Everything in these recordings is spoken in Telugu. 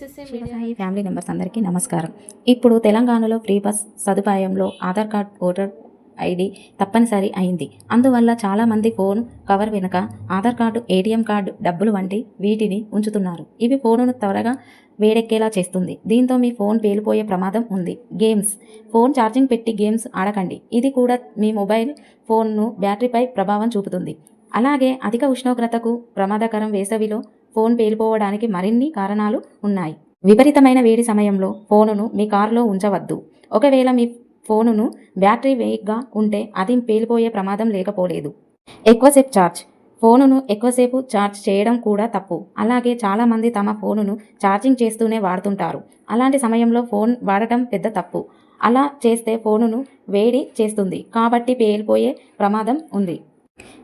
శివసాయి ఫ్యామిలీ మెంబర్స్ అందరికీ నమస్కారం. ఇప్పుడు తెలంగాణలో ఫ్రీ బస్ సదుపాయంలో ఆధార్ కార్డ్ ఓటర్ ఐడి తప్పనిసరి అయింది. అందువల్ల చాలామంది ఫోన్ కవర్ వెనుక ఆధార్ కార్డు ఏటీఎం కార్డు డబ్బులు వంటి వీటిని ఉంచుతున్నారు. ఇవి ఫోనును త్వరగా వేడెక్కేలా చేస్తుంది. దీంతో మీ ఫోన్ పేలిపోయే ప్రమాదం ఉంది. గేమ్స్. ఫోన్ ఛార్జింగ్ పెట్టి గేమ్స్ ఆడకండి. ఇది కూడా మీ మొబైల్ ఫోన్ను బ్యాటరీపై ప్రభావం చూపుతుంది. అలాగే అధిక ఉష్ణోగ్రతకు ప్రమాదకరం వేసవిలో ఫోన్ పేలిపోవడానికి మరిన్ని కారణాలు ఉన్నాయి. విపరీతమైన వేడి సమయంలో ఫోనును మీ కారులో ఉంచవద్దు. ఒకవేళ మీ ఫోనును బ్యాటరీ వేగ్గా ఉంటే అది పేలిపోయే ప్రమాదం లేకపోలేదు. ఎక్కువసేపు ఛార్జ్. ఫోనును ఎక్కువసేపు ఛార్జ్ చేయడం కూడా తప్పు. అలాగే చాలామంది తమ ఫోనును ఛార్జింగ్ చేస్తూనే వాడుతుంటారు. అలాంటి సమయంలో ఫోన్ వాడటం పెద్ద తప్పు. అలా చేస్తే ఫోనును వేడి చేస్తుంది. కాబట్టి పేలిపోయే ప్రమాదం ఉంది.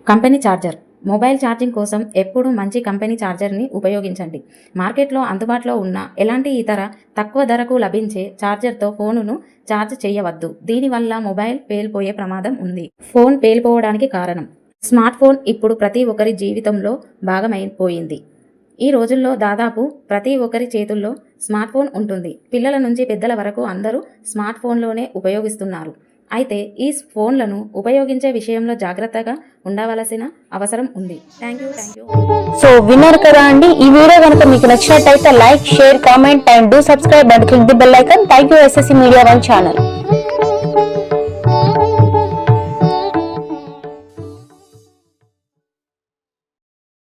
Company charger. మొబైల్ ఛార్జింగ్ కోసం ఎప్పుడూ మంచి కంపెనీ ఛార్జర్ని ఉపయోగించండి. మార్కెట్లో అందుబాటులో ఉన్న ఎలాంటి ఇతర తక్కువ ధరకు లభించే ఛార్జర్తో ఫోనును ఛార్జ్ చేయవద్దు. దీనివల్ల మొబైల్ పేలిపోయే ప్రమాదం ఉంది. ఫోన్ పేలిపోవడానికి కారణం. స్మార్ట్ ఫోన్ ఇప్పుడు ప్రతి ఒక్కరి జీవితంలో భాగమైపోయింది. ఈ రోజుల్లో దాదాపు ప్రతి ఒక్కరి చేతుల్లో స్మార్ట్ ఫోన్ ఉంటుంది. పిల్లల నుంచి పెద్దల వరకు అందరూ స్మార్ట్ ఫోన్లోనే ఉపయోగిస్తున్నారు. అయితే ఈ ఫోన్లను ఉపయోగించే విషయంలో జాగ్రత్తగా ఉండవలసిన అవసరం ఉంది. Thank you thank you so విన్నారు కదా అండి. ఈ వీడియో కనుక మీకు నచ్చినట్టయితే like share comment and do subscribe and click the bell icon thank you SSC media one channel